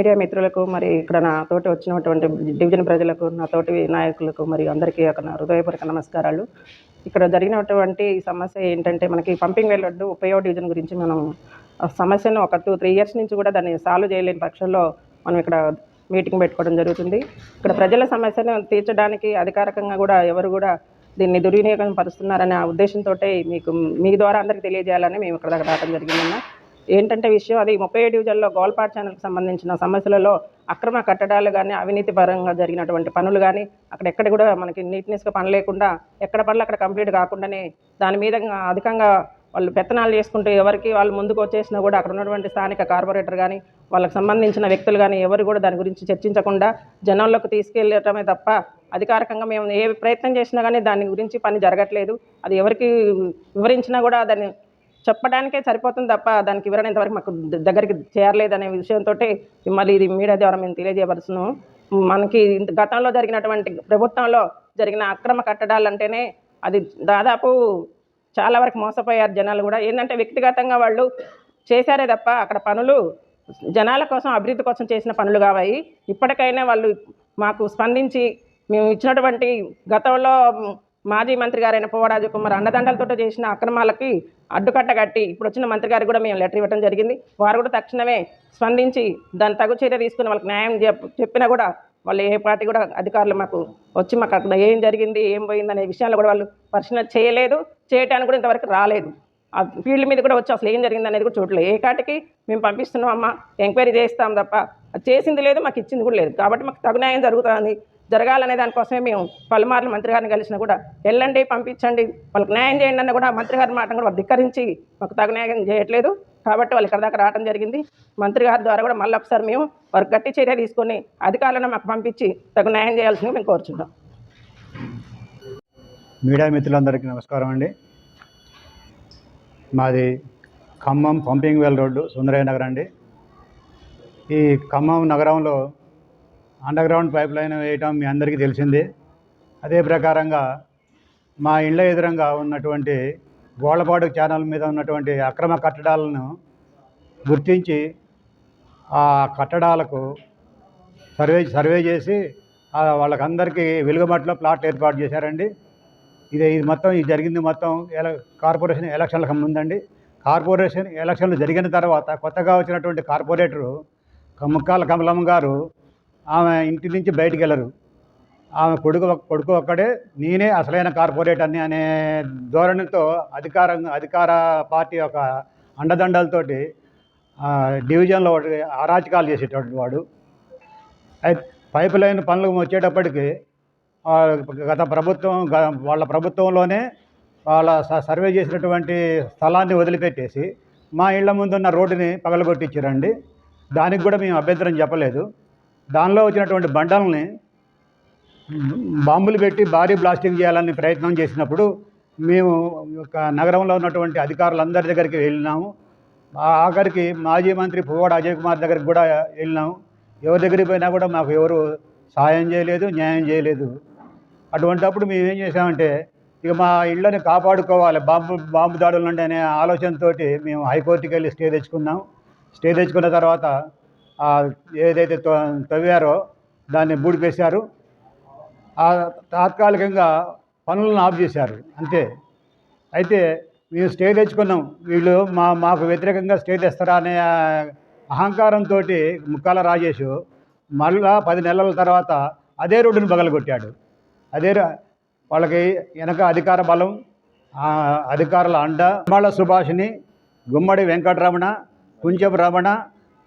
Media మిత్రులకు మరి ఇక్కడ నా తోటి వచ్చినటువంటి డివిజన్ ప్రజలకు నా తోటి నాయకులకు మరి అందరికీ ఒక హృదయపూర్వక నమస్కారాలు. ఇక్కడ జరిగినటువంటి సమస్య ఏంటంటే మనకి పంపింగ్ వెళ్ళొద్దు ఉపయోగ డివిజన్ గురించి మనం ఆ సమస్యను ఒక టూ త్రీ ఇయర్స్ నుంచి కూడా దాన్ని సాల్వ్ చేయలేని పక్షంలో మనం ఇక్కడ మీటింగ్ పెట్టుకోవడం జరుగుతుంది. ఇక్కడ ప్రజల సమస్యను తీర్చడానికి అధికారికంగా కూడా ఎవరు కూడా దీన్ని దుర్వినియోగం పరుస్తున్నారనే ఆ ఉద్దేశంతో మీకు మీ ద్వారా అందరికీ తెలియజేయాలని మేము ఇక్కడ దాకా రావడం జరిగిందన్న. ఏంటంటే విషయం అది ముప్పై ఏడు డివిజన్లో గోల్పాట్ ఛానల్కి సంబంధించిన సమస్యలలో అక్రమ కట్టడాలు కానీ అవినీతి పరంగా జరిగినటువంటి పనులు కానీ అక్కడ ఎక్కడ కూడా మనకి నీట్నెస్గా పని లేకుండా ఎక్కడ పనులు అక్కడ కంప్లీట్ కాకుండానే దాని మీద అధికంగా వాళ్ళు పెత్తనాలు చేసుకుంటూ ఎవరికి వాళ్ళు ముందుకు వచ్చేసినా కూడా అక్కడ ఉన్నటువంటి స్థానిక కార్పొరేటర్ కానీ వాళ్ళకి సంబంధించిన వ్యక్తులు కానీ ఎవరు కూడా దాని గురించి చర్చించకుండా జనంలోకి తీసుకెళ్ళటమే తప్ప అధికారికంగా మేము ఏ ప్రయత్నం చేసినా కానీ దాని గురించి పని జరగట్లేదు. అది ఎవరికి వివరించినా కూడా దాన్ని చెప్పడానికే సరిపోతుంది తప్ప దానికి వివరణ ఇంతవరకు మాకు దగ్గరికి చేరలేదనే విషయంతో మళ్ళీ ఇది మీడియా ద్వారా మేము తెలియజేయవలసినాము మనకి ఇంత గతంలో జరిగినటువంటి ప్రభుత్వంలో జరిగిన అక్రమ కట్టడాలు అంటేనే అది దాదాపు చాలా వరకు మోసపోయారు జనాలు కూడా. ఏంటంటే వ్యక్తిగతంగా వాళ్ళు చేశారే తప్ప అక్కడ పనులు జనాల కోసం అభివృద్ధి కోసం చేసిన పనులు కావాయి. ఇప్పటికైనా వాళ్ళు మాకు స్పందించి మేము ఇచ్చినటువంటి గతంలో మాజీ మంత్రి గారైన పువ్వరాజు కుమార్ అండదండలతో చేసిన అక్రమాలకి అడ్డుకట్ట కట్టి ఇప్పుడు వచ్చిన మంత్రి గారికి కూడా మేము లెటర్ ఇవ్వడం జరిగింది. వారు కూడా తక్షణమే స్పందించి దాని తగు చర్య తీసుకుని వాళ్ళకి న్యాయం చెప్ చెప్పినా కూడా వాళ్ళు ఏ పార్టీ కూడా అధికారులు మాకు వచ్చి మాకు అక్కడ ఏం జరిగింది ఏం పోయింది అనే విషయాలు కూడా వాళ్ళు పరిశీలన చేయలేదు చేయటానికి కూడా ఇంతవరకు రాలేదు. ఆ ఫీల్డ్ మీద కూడా వచ్చి అసలు ఏం జరిగింది అనేది కూడా చూడలేదు. ఏ కాటికి మేము పంపిస్తున్నాం అమ్మ ఎంక్వైరీ చేస్తాం తప్ప అది చేసింది లేదు మాకు ఇచ్చింది కూడా లేదు. కాబట్టి మాకు తగు న్యాయం జరుగుతుంది. జరగాలనే దానికోసమే మేము పలుమార్లు మంత్రి గారిని కలిసినా కూడా వెళ్ళండి పంపించండి. వాళ్ళకి న్యాయం చేయండి అన్న కూడా మంత్రి గారి మాట కూడా ధిక్కరించి మాకు తగు న్యాయం చేయట్లేదు. కాబట్టి వాళ్ళు ఇక్కడ దాకా రావడం జరిగింది. మంత్రి గారి ద్వారా కూడా మళ్ళీ ఒకసారి మేము వారు గట్టి చర్య తీసుకొని అధికారులను మాకు పంపించి తగు న్యాయం చేయాల్సింది మేము కోరుచున్నాం. మీడియా మిత్రులందరికీ నమస్కారం అండి. మాది Khammam pumping well road Sundarayya Nagar అండి. ఈ ఖమ్మం నగరంలో అండర్గ్రౌండ్ పైప్ లైన్ వేయటం మీ అందరికీ తెలిసిందే. అదే ప్రకారంగా మా ఇండ్ల ఎదురంగా ఉన్నటువంటి గోళ్ళపాడు ఛానల్ మీద ఉన్నటువంటి అక్రమ కట్టడాలను గుర్తించి ఆ కట్టడాలకు సర్వే సర్వే చేసి వాళ్ళకందరికీ వెలుగుమట్లో ప్లాట్లు ఏర్పాటు చేశారండి. ఇది ఇది మొత్తం ఇది జరిగింది మొత్తం ఎల కార్పొరేషన్ ఎలక్షన్లకు ముందండి. కార్పొరేషన్ ఎలక్షన్లు జరిగిన తర్వాత కొత్తగా వచ్చినటువంటి కార్పొరేటరు ముక్కాల కమలమ్మ గారు ఆమె ఇంటి నుంచి బయటికి వెళ్ళరు. ఆమె కొడుకు కొడుకు ఒక్కడే నేనే అసలైన కార్పొరేట్ అని అనే ధోరణితో అధికారం అధికార పార్టీ యొక్క అండదండలతోటి డివిజన్లో ఒకటి అరాచకాలు చేసేటటువంటి వాడు. అయితే పైప్ లైన్ పనులు వచ్చేటప్పటికి గత ప్రభుత్వం వాళ్ళ ప్రభుత్వంలోనే వాళ్ళ స- సర్వే చేసినటువంటి స్థలాన్ని వదిలిపెట్టేసి మా ఇళ్ళ ముందున్న రోడ్డుని పగలగొట్టించారండి. దానికి కూడా మేము అభ్యంతరం చెప్పలేదు. దానిలో వచ్చినటువంటి బండల్ని బాంబులు పెట్టి భారీ బ్లాస్టింగ్ చేయాలని ప్రయత్నం చేసినప్పుడు మేము ఒక నగరంలో ఉన్నటువంటి అధికారులందరి దగ్గరికి వెళ్ళినాము. ఆఖరికి మాజీ మంత్రి పువ్వాడ అజయ్ కుమార్ దగ్గరికి కూడా వెళ్ళినాము. ఎవరి దగ్గరికి పోయినా కూడా మాకు ఎవరు సాయం చేయలేదు న్యాయం చేయలేదు. అటువంటప్పుడు మేము ఏం చేసామంటే ఇక మా ఇళ్ళని కాపాడుకోవాలి బాంబు బాంబు దాడులు నుండి అనే ఆలోచనతోటి మేము హైకోర్టుకి వెళ్ళి స్టే తెచ్చుకున్నాం స్టే తెచ్చుకున్న తర్వాత ఏదైతే తవ్వారో దాన్ని బూడిపేశారు తాత్కాలికంగా పనులను ఆఫ్ చేశారు. అంతే. అయితే మేము స్టే తెచ్చుకున్నాం. వీళ్ళు మా మాకు వ్యతిరేకంగా స్టే తెస్తారా అనే అహంకారంతో ముక్కాల రాజేష్ మళ్ళా పది నెలల తర్వాత అదే రోడ్డును పగలగొట్టాడు. అదే వాళ్ళకి వెనక అధికార బలం అధికారుల అండ మళ్ళా సుభాషిని గుమ్మడి వెంకటరమణ కుంచెపు రమణ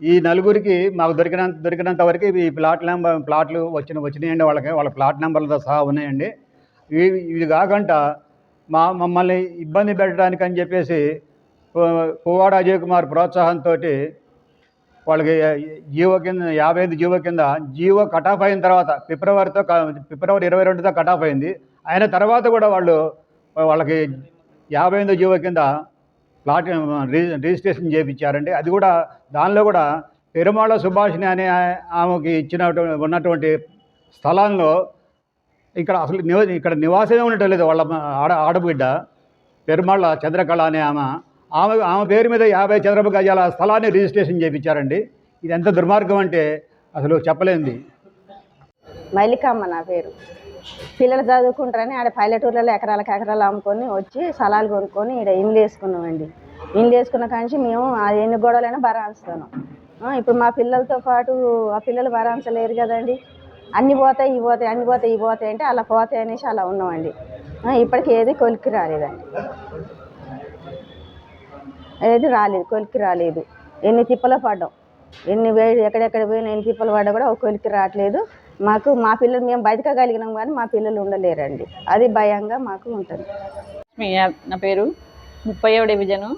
ఈ నలుగురికి మాకు దొరికినంత దొరికినంత వరకు ఈ ప్లాట్ నెంబర్ ప్లాట్లు వచ్చిన వచ్చినాయండి వాళ్ళకి. వాళ్ళ ప్లాట్ నెంబర్లతో సహా ఉన్నాయండి. ఇవి ఇవి కాకుండా మా మమ్మల్ని ఇబ్బంది పెట్టడానికి అని చెప్పేసి పువ్వాడ అజయ్ కుమార్ ప్రోత్సాహంతో వాళ్ళకి జీవో కింద యాభై ఐదు జీవో కింద జీవో కట్ ఆఫ్ అయిన తర్వాత ఫిబ్రవరితో ఫిబ్రవరి ఇరవై రెండుతో కట్ ఆఫ్ అయింది. అయిన తర్వాత కూడా వాళ్ళు వాళ్ళకి యాభై ఐదు జీవో కింద ప్లాట్ రిజిస్ట్రేషన్ చేయించారండి అది కూడా దానిలో కూడా పెరుమాళ సుభాషిణి అనే ఆమెకి ఇచ్చిన ఉన్నటువంటి స్థలంలో ఇక్కడ అసలు నివ ఇక్కడ నివాసమే ఉండటం లేదు వాళ్ళ ఆడ ఆడబిడ్డ పెరుమాళ్ళ చంద్రకళ అనే ఆమె. ఆమె ఆమె పేరు మీద యాభై చదరపు గజాల స్థలాన్ని రిజిస్ట్రేషన్ చేయించారండి ఇది ఎంత దుర్మార్గం అంటే అసలు చెప్పలేంది. మల్లికమ్మ నా పేరు. పిల్లలు చదువుకుంటారని ఆడ పల్లెటూర్లలో ఎకరాలకు ఎకరాలు అమ్ముకొని వచ్చి స్థలాలు కొనుక్కొని ఇక్కడ ఇండ్లు వేసుకున్నామండి. ఇండ్లు వేసుకున్న కాంచి మేము ఎన్ని గొడవలైనా భరాంచుతాను ఇప్పుడు మా పిల్లలతో పాటు ఆ పిల్లలు భరాంచలేరు కదండి. అన్ని పోతాయి ఇవి పోతాయి అన్ని పోతాయి ఇవి పోతాయి అంటే అలా పోతాయి అనేసి అలా ఉన్నామండి. ఇప్పటికి ఏది కొలిక్కి రాలేదండి. ఏది రాలేదు కొలిక్కి రాలేదు. ఎన్ని తిప్పలు పడ్డాం. ఎన్ని వేడి ఎక్కడెక్కడ పోయినా ఎన్ని తిప్పలు పడ్డా కూడా ఒక కొలిక్కి రావట్లేదు. మాకు మా పిల్లలు మేము బతకగలిగినాం కానీ మా పిల్లలు ఉండలేరండి. అది భయంగా మాకు ఉంటుంది. నా పేరు ముప్పై ఏడు డివిజను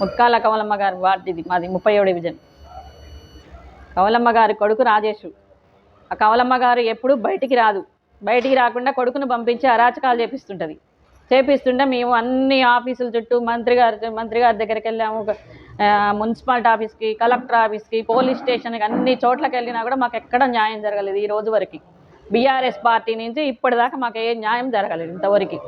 ముత్కాల కమలమ్మ గారు వార్డుది మాది ముప్పై ఏడు డివిజన్. కమలమ్మ గారి కొడుకు రాజేష్. ఆ కమలమ్మ గారు ఎప్పుడు బయటికి రాదు. బయటికి రాకుండా కొడుకును పంపించి అరాచకాలు చేపిస్తుంటుంది. చేపిస్తుంటే మేము అన్ని ఆఫీసుల చుట్టూ మంత్రి గారి మంత్రి గారి దగ్గరికి వెళ్ళాము. మున్సిపాలిటీ ఆఫీస్కి కలెక్టర్ ఆఫీస్కి పోలీస్ స్టేషన్కి అన్ని చోట్లకి వెళ్ళినా కూడా మాకు ఎక్కడ న్యాయం జరగలేదు ఈ రోజు వరకు. బీఆర్ఎస్ పార్టీ నుంచి ఇప్పటిదాకా మాకు ఏ న్యాయం జరగలేదు ఇంతవరకు.